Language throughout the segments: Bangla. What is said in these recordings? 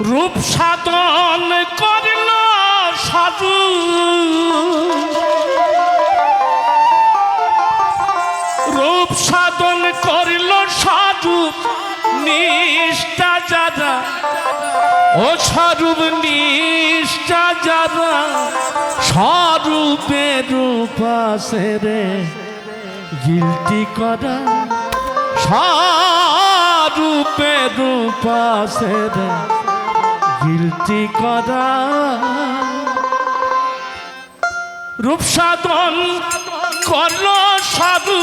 রূপ সাধন করিল সাধু। রূপ সাধন করিল সাধু, নিষ্ঠা যারা। ও স্বরূপ, নিষ্ঠা যারা, স্বরূপে রূপ আছে রে। গিলটি করা, স্বরূপে রূপ আছে রে। গিলতি করা। রূপসাধন করল সাধু।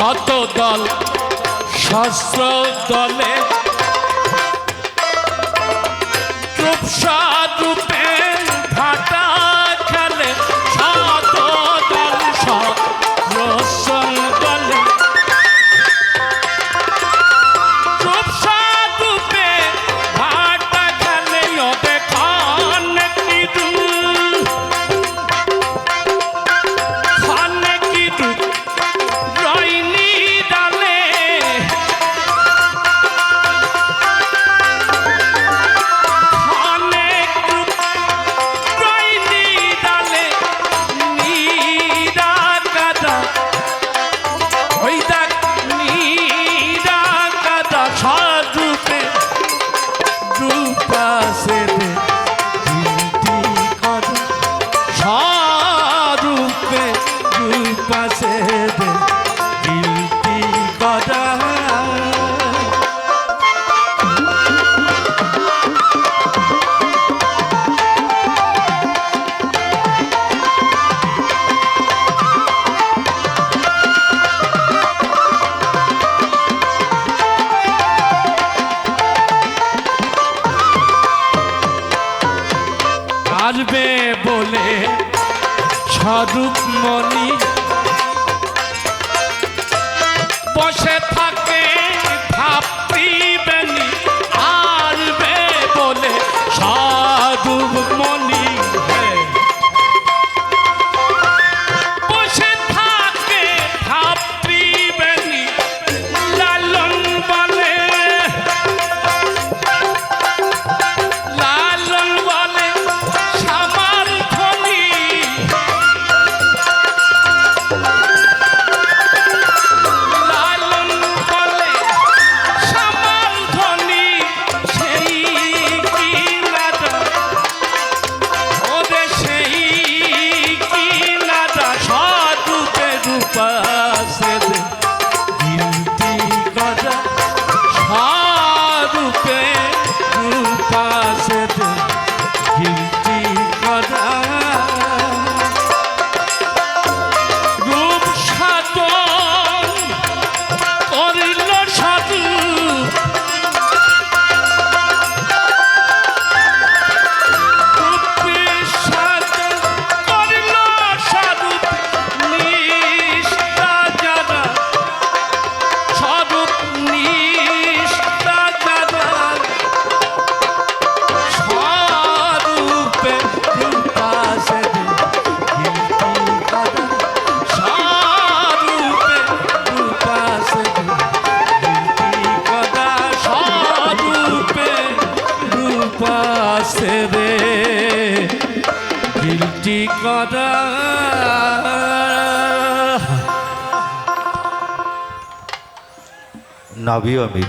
শত দল সহস্র দলে রূপসা আসবে বলে স্বরূপ মনি ঠিকানা নাবি আমি।